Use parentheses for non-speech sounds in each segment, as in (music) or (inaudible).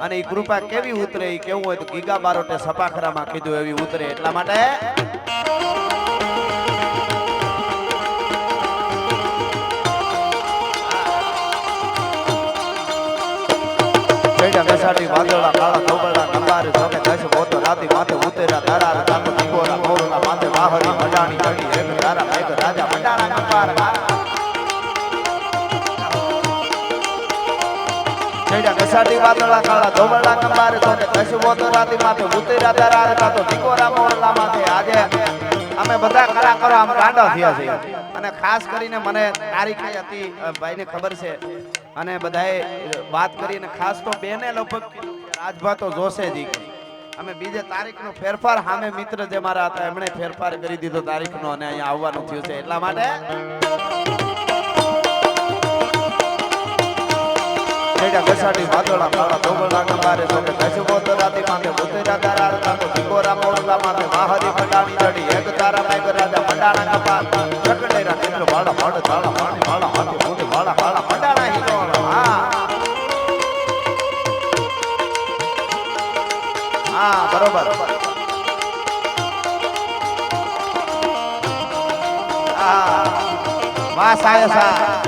અને એ કૃપા કેવી ઉતરે એ કેવું હોય તો ગીગા બારોટે સપાખરામાં કીધું એવી ઉતરે એટલા માટે વાદળા કાળા ધોબળા કંબારે જોકે દસ બોતો રાતી માથે ઉતેરા તારા રાતો ટીકોરા મોરના માથે વાહરી બેસાડી વાદળા કાળા ધોબળા કંપારે જોકે દશ બોતો રાતી માથે ઉતેરા તારા તો ટીકોરા મોરલા માથે. આજે અમે બધા કલાકારો આમ ગાંડા થયા છે અને ખાસ કરીને મને તારીખ હતી ભાઈને ખબર છે. અને બધાએ વાત કરીને ખાસ તો બેને લગભગ કે રાજભા તો જોશે જ અમે બીજે તારીખનો ફેરફાર સામે મિત્ર જે મારા હતા, એમણે ફેરફાર કરી દીધો તારીખનો અને અહીંયા આવવાનું થયું છે એટલા માટે બેટા ઘસાટી વાદળા મારા ધોબળા કમારે તો કે કશબો તરાતી માંગે ઉતરા તારા તાકો ભીકોરા મોરલા માંગે મહારી પડાણી ચડી એક તારા મેઘ રાજા પડાણા કપાર રકડેરા કેન્દ્ર વાળા વાળ તાળા પાણી વાળા હાથે મોટે વાળા વાળા પડાણા હિલોળા હા. હા, બરોબર. વાહ, સાય સા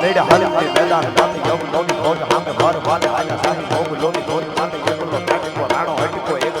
મેડા હાલતે બેદાર નાથી ગમ લોની ભોજ હામે ભર વાલે આયા સાની ભોગ લોની ભોજ માતે એકલો કાટકો રાણો હટકો એક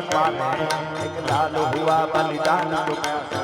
डर के पाले एक लाल हुआ बलिदान तुम्हें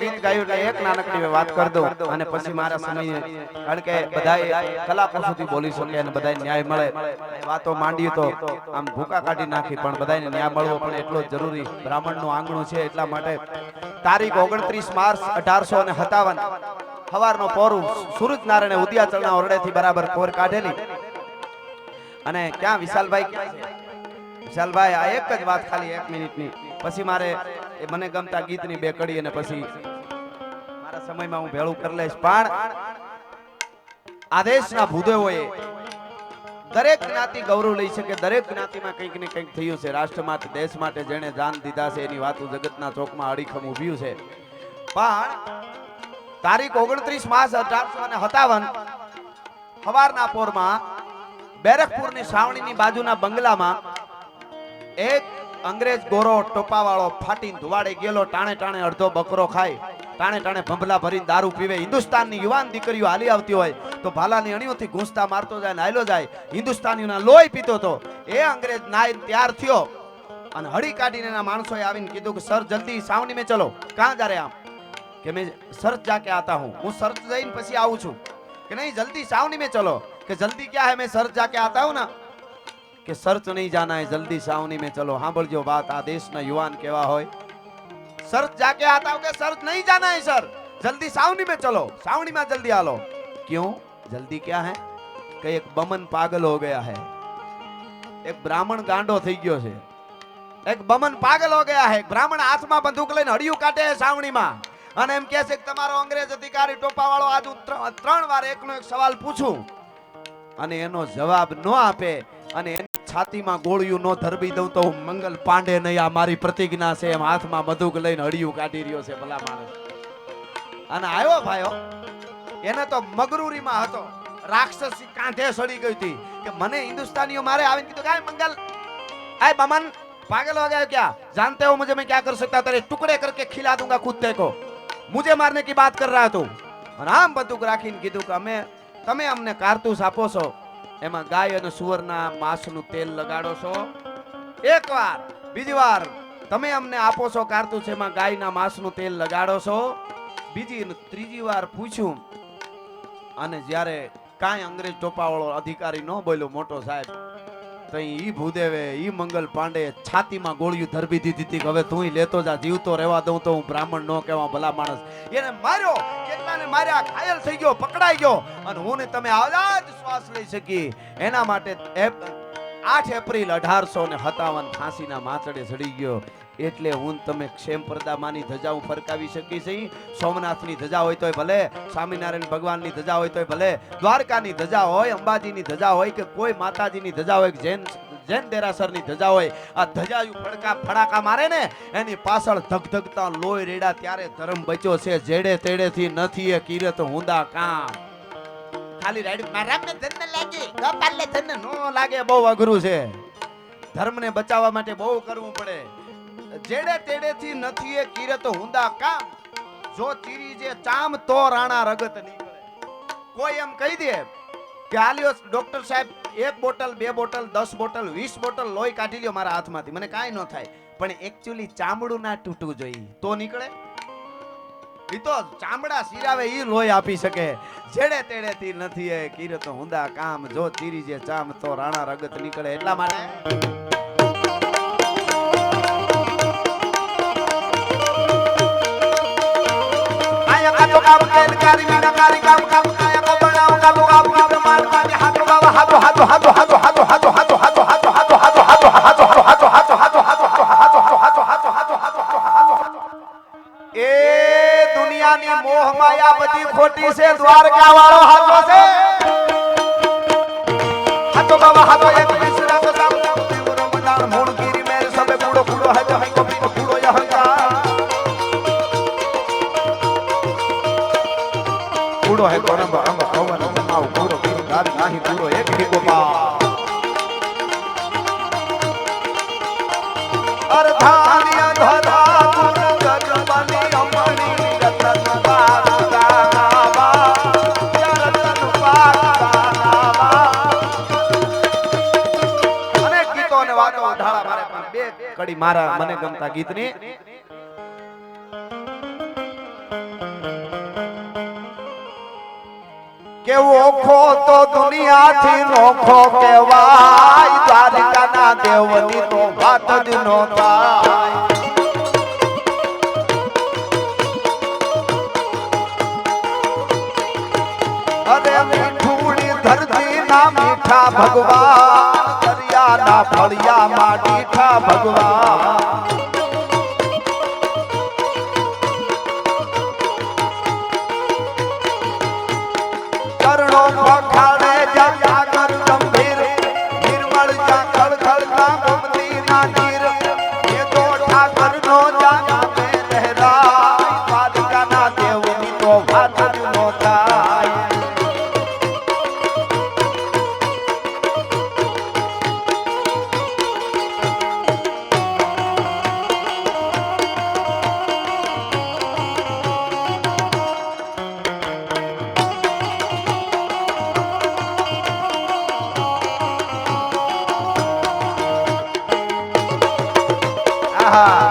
ગીત ગાયું એટલે એક નાનકડી વાત કરી દઉં અને પછી મારા સમય કારણ કે બધા કલાકો સુધી બોલી શકે અને બધા ન્યાય મળે. વાતો માંડી તો આમ ભૂકા કાઢી નાખી, પણ બધાને ન્યાય મળવો પણ એટલો જ જરૂરી. બ્રાહ્મણનું આંગણું છે એટલા માટે. તારીખ ઓગણત્રીસ માર્ચ અઢારસો અને સત્તાવન. સવારનો પોરું. સૂરજ નારાયણે ઉદયાચલના ઓરડેથી બરાબર કોર કાઢેલી. અને ક્યાં વિશાલભાઈ? વિશાલભાઈ, આ એક જ વાત ખાલી એક મિનિટની. પછી મારે એ મને ગમતા ગીતની બે કડી અને પછી મારા સમયમાં હું ભેળું કરી લઈશ. પણ આદેશના ભૂદેવોએ દરેક જ્ઞાતિ ગૌરવ લઈ શકે. દરેક જ્ઞાતિમાં કંઈક ને કંઈક થયું છે. રાષ્ટ્ર માટે દેશ માટે જેણે જાન દીધા છે એની વાતો જગતના ચોકમાં અડીખમ ઉભ્યું છે. પણ તારીખ ઓગણત્રીસ માસ અઢારસો અને સત્તાવન સવારના પોરમાં બેરકપુરની સાવણીની બાજુના બંગલામાં એક અંગ્રેજ ગોરો ટોપાવાળો ફાટીને ધુવાડે ગયેલો, ટાણે ટાણે અડધો બકરો ખાય, ટાણે ટાણે ભંભલા ભરીને દારૂ પીવે. હિન્દુસ્તાનની યુવાન દીકરીઓ હાલી આવતી હોય તો ભાલાની અણીઓથી ઘૂંસતા મારતો જાય ને હાલ્યો જાય. હિન્દુસ્તાનીઓના લોહી પીતો હતો. એ અંગ્રેજ નાય ત્યાર થયો અને હળી કાઢીને એના માણસોએ આવીને કીધું કે, સર, જલ્દી સાવની મેં ચલો. કાં જા આમ? કે મેં સર્ચ જાકે આતા હું. હું સર્ચ જઈને પછી આવું છું. કે નહીં, જલ્દી સાવની મેં ચલો. કે જલ્દી ક્યાં હે? મેં સર્ચ જાકે આતા હું ના. કે સર્ચ નહીં જાના है जल्दी सावनी में चलो સાંભળજો વાત આ દેશના યુવાન કેવા હોય સર્ચ જાકે આતા હો કે સર્ચ નહીં જાના है सर जल्दी सावनी में चलो सावनी में जल्दी आ लो क्यों जल्दी क्या है कि एक बमन पागल हो गया है એક બ્રાહ્મણ ગાંડો થઈ ગયો છે એક બમન પાગલ હો ગયા છે બ્રાહ્મણ હાથમાં બંદૂક લઈને હડિયું કાઢે છે સાવણીમાં અને એમ કહે છે કે તમારો અંગ્રેજ અધિકારી ટોપા વાળો આજ હું ત્રણ ત્રણ વાર એકનો એક સવાલ પૂછું અને એનો જવાબ ન આપે અને એની છાતીમાં ગોળિયું ન ધરબી દઉં તો હું મંગલ પાંડે નહીં આ મારી પ્રતિજ્ઞા છે એમ હાથમાં બંદૂક લઈને હડિયું કાઢી રહ્યો છે ભલા માણસ અને આવ્યો ભાઈઓ એને તો મગરૂરીમાં હતો રાક્ષસી કાંધે સડી ગઈ હતી કે મને હિન્દુસ્તાનીઓ મારે આવીને કીધું કાય મંગલ આય બમન पागल हो गया क्या जानते हो मुझे मैं क्या कर सकता तेरे टुकड़े करके खिला दूंगा कुत्ते को मुझे मारने की बात कर रहा है તું અને આમ બંદૂક રાખીને કીધું કે અમે તમે અમને કારતૂસ આપો છો એમાં ગાય અને સુવરના માંસનું તેલ લગાડો છો. એકવાર બીજી વાર તમે અમને આપો છો કારતૂસ, એમાં ગાયના માંસનું તેલ લગાડો છો. બીજી ત્રીજી વાર પૂછ્યું અને જ્યારે કાંઈ અંગ્રેજ ટોપાવાળો અધિકારી ન બોલ્યો, મોટો સાહેબ તો ઈ ભૂદેવે, ઈ મંગલ પાંડે છાતીમાં ગોળિયું ધરબી દીધી હતી કે હવે તું લેતો જા, જીવતો રહેવા દઉં તો હું બ્રાહ્મણ નો કહેવા ભલા માણસ. એને માર્યો, કેટલાને માર્યા ઘાયલ થઈ ગયો, પકડાઈ ગયો. અને હું ને તમે આઝાદ શ્વાસ લઈ શકી. એના માટે આઠ એપ્રિલ અઢારસો ને સત્તાવન, ફાંસીના માચડે ચડી ગયો. એટલે હું તમે ક્ષેમ પ્રદામાની હું ફરકાવી શકી છે સોમનાથની ધજા હોય તોય ભલે, સ્વામિનારાયણ ભગવાનની ધજા હોય તોય ભલે, દ્વારકાની ધજા હોય, અંબાજીની ધજા હોય કે કોઈ માતાજીની ધજા હોય, કે જૈન જૈન દેરાસરની ધજા હોય, આ ધજા ફડકા ફડાકા મારે ને, એની પાછળ ધગધગતા લોહી રેડા ત્યારે ધર્મ બચ્યો છે, જેડે તેડેથી નથી એ કિરત હુંદા કામ. ખાલી રાઈડ મારામને ધન લાગે, ગોપાલને ધન નો લાગે, બહુ અઘરું છે. ધર્મને બચાવવા માટે બહુ કરવું પડે. જેડે તેડેથી નથી એ કિરત હુંદા કામ. જો ચીરી જે ચામ તો રાણા રગત નીકળે. કોઈ એમ કહી દે કે આલ્યો ડોક્ટર સાહેબ, એક બોટલ, બે બોટલ, દસ બોટલ, વીસ બોટલ લોહી કાઢી લ્યો મારા હાથમાંથી. મને કાંઈ ન થાય. પણ એકચ્યુઅલી ચામડું ના તૂટવું જોઈએ. તો નીકળે? એ તો ચામડા સિરાવે ઈ લોહી આપી શકે. જેડે તેડે થી નથી એ કિરત હુંદા કામ. જો ચીરી જે ચામ તો રાણા રગત નીકળે એટલા માટે ખોટી છે દ્વારકા વાળો હાથો છે હાથો બાબા હાથો મારા મને ગમતા ગીતની. કે ઓખો તો દુનિયાથી નોખો કહેવાય. દ્વારકાના દેવની તો વાત જ નો થાય અરે મીઠુડી ધરતી ના મીઠા ભગવાન. મારા ફળિયા માં દીઠા ભગવાન. 哈哈。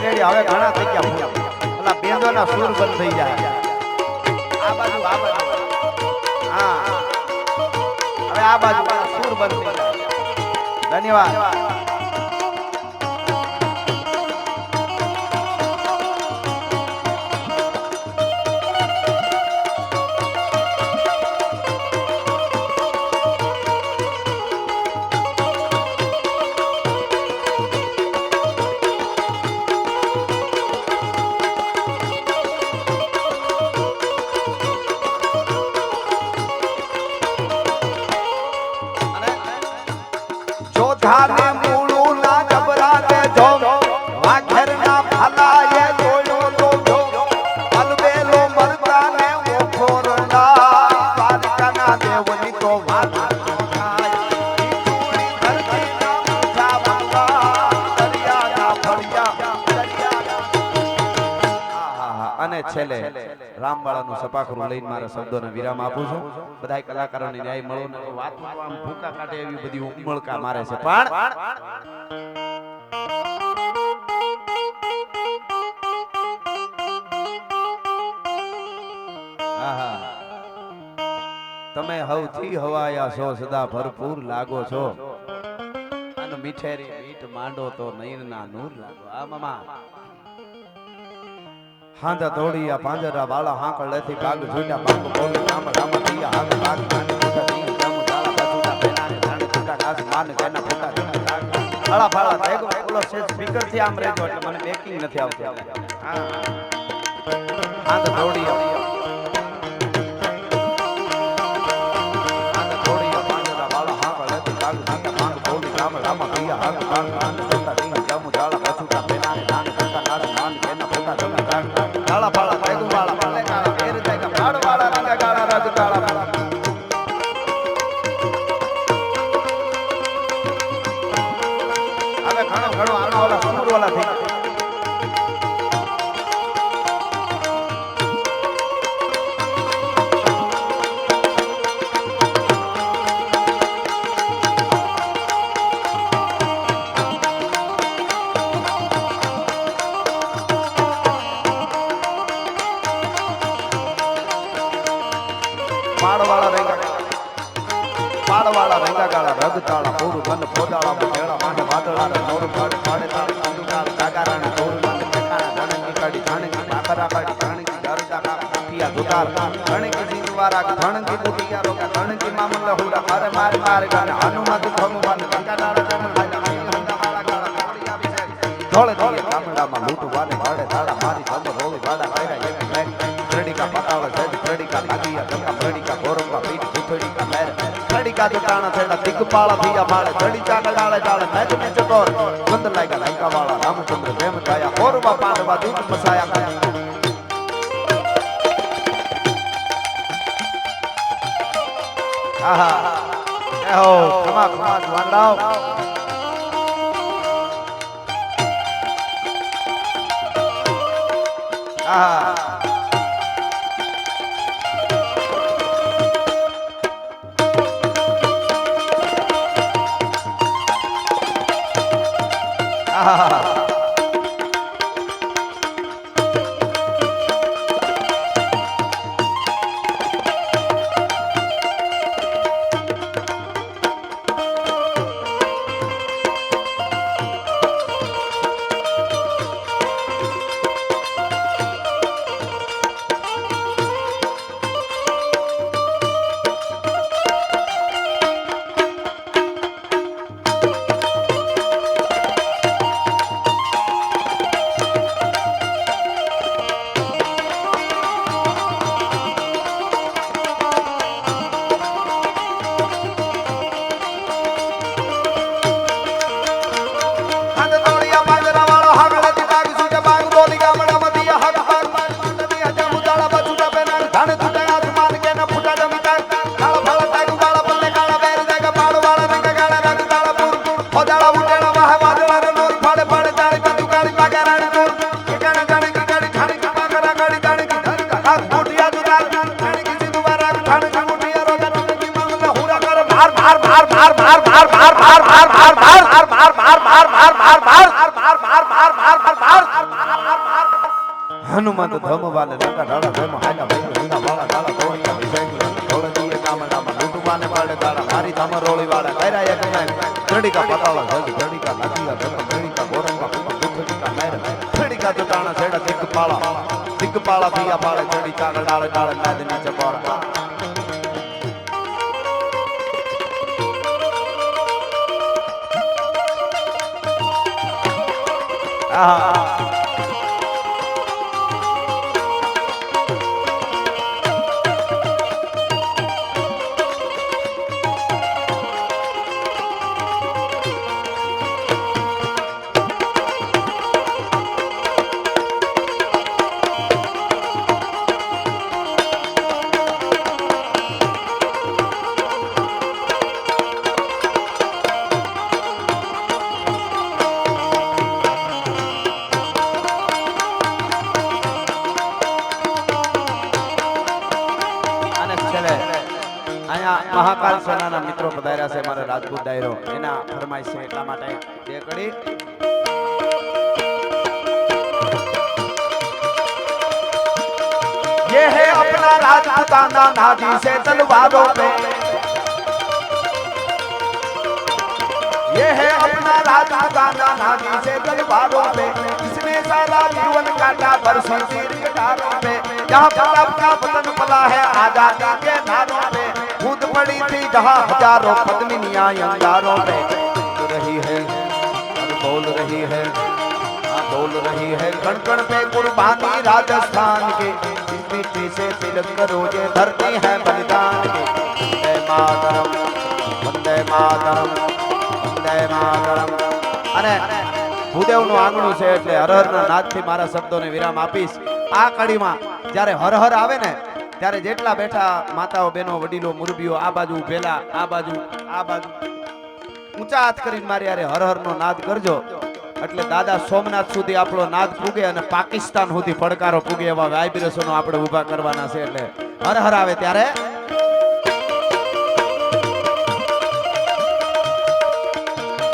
રેડી. રેડી હવે ઘણા થઈ ગયા. ઓલા બેંદો ના સુર બંધ થઈ જાય. આ બાજુ આ બાજુ. હા. હવે આ બાજુ સુર બંધ થઈ જાય. ધન્યવાદ. ચોથા ને મૂળું ના જબરા ને જોમ રામવાળાનું સપાખરું લઈને મારા શબ્દોને વિરામ આપું છું. બધા કલાકારોને ન્યાય મળો. ને વાત આમ ભૂકા કાઢે એવી બધી ઉમળકા મારે છે. પણ તમે હવથી હવાયા છો સદા ભરપૂર લાગો છો. અને મીઠેરી મીઠ માંડો તો નયનના નૂર લાગો. આ મામા. હાંધા દોડી આ પાંજરા વાળા હાંકળ લેતી કાગ જોઈતા ભાગ બોલે રામ રામ દિયા હાંગ ભાગ માન કુટા દિન રામ તાળા બાજુટા પેનાને ધણ કુટા ગાસ માન કેના ફૂટા ફાળા ફાળા દેગ ઓલો છે સ્પીકરથી આમ રહેતો એટલે મને બેકિંગ નથી આવતી. હા હાંધ દોડી હાંધ દોડી પાંજરા વાળા હાંકળ લેથી ભાગ જોઈતા ભાગ બોલે રામ રામ દિયા હાંગ ભાગ galera na cara. ખરાબાડી ધણકી ધરતા કામ કાપિયા ધોતાર, ધણકી જીતવારા ધણકી દુતિયા રોકા ધણકી મામલા હુરા મારે મારે મારે હનુમત ભગવાન ટીકા જટાણા થયેલા દિગપાળ ભૈયા માળે ચડી ચાક ડાળે ડાળે મેચ ને ચટોર ગંદ લાગ્યા લાયકા વાળા રામચંદ્ર પ્રેમ કાયા હોરવા પાંડવા દૂત મસાયા આહા એહો ખમા ખમા વાંડાઓ આહા 哈 (laughs) હનુમાન ધમ વાલે રાકા ડાળા ધમ હાલા ભૈયા વિના વાળા ડાળા ધોળિયા વિસંગલા ધોળા દીએ કામ ડામા લૂટવાને પાડે તારા હારી ધામ રોળી વાળા કૈરા એક નાય ચડીકા પતાળા જલ્દી ચડીકા લાગીયા ધમ ચડીકા ગોરંગા ગુફડીકા નાયરા ચડીકા તો તાણા છેડા દિકપાળા દિકપાળા પિયા પાળે ચડીકા ડાળે ડાળે નાદ નીચે પાળા আহা ये है अपना राजपूताना नाजी से तलवारों पे। ये है अपना राजपूताना नाजी से तलवारों पे। इसने सारा जीवन काटा, बरसों तीर कटारों पे। जहाँ प्रताप का पतन पला है, आज़ादी के नारों पे। खुद पड़ी थी जहाँ हज़ारों पद्मिनियाँ अंगारों पे। रही है बोल रही है बोल रही है। कण कण पे कुर्बानी राजस्थान के। मिट्टी से तिलक करो ये धरती है बलिदान की वंदे मातरम वंदे मातरम વંદે માતરમ અને ભૂદેવનું આંગણું છે એટલે હર હરના નાદથી મારા શબ્દોને વિરામ આપીશ આ કડીમાં જ્યારે હર હર આવે ને ત્યારે જેટલા બેઠા માતાઓ બહેનો વડીલો મુરબીઓ આ બાજુ ઉભેલા આ બાજુ આ બાજુ ઊંચા હાથ કરીને મારી યારે હર હરનો નાદ કરજો એટલે દાદા સોમનાથ સુધી આપણો નાદ પૂગે અને પાકિસ્તાન સુધી પડકારો પૂગે એવા વાઇબ્રેશનો આપણે ઊભા કરવાના છે એટલે હર હર આવે ત્યારે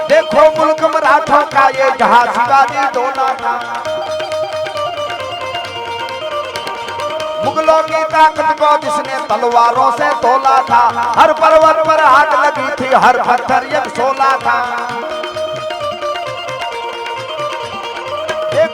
देखो मुल्क मराठों का ये जहां शिवाजी डोला था मुगलों की ताकत को जिसने तलवारों से तोला था हर पर्वत पर आग लगी थी हर पत्थर एक सोला था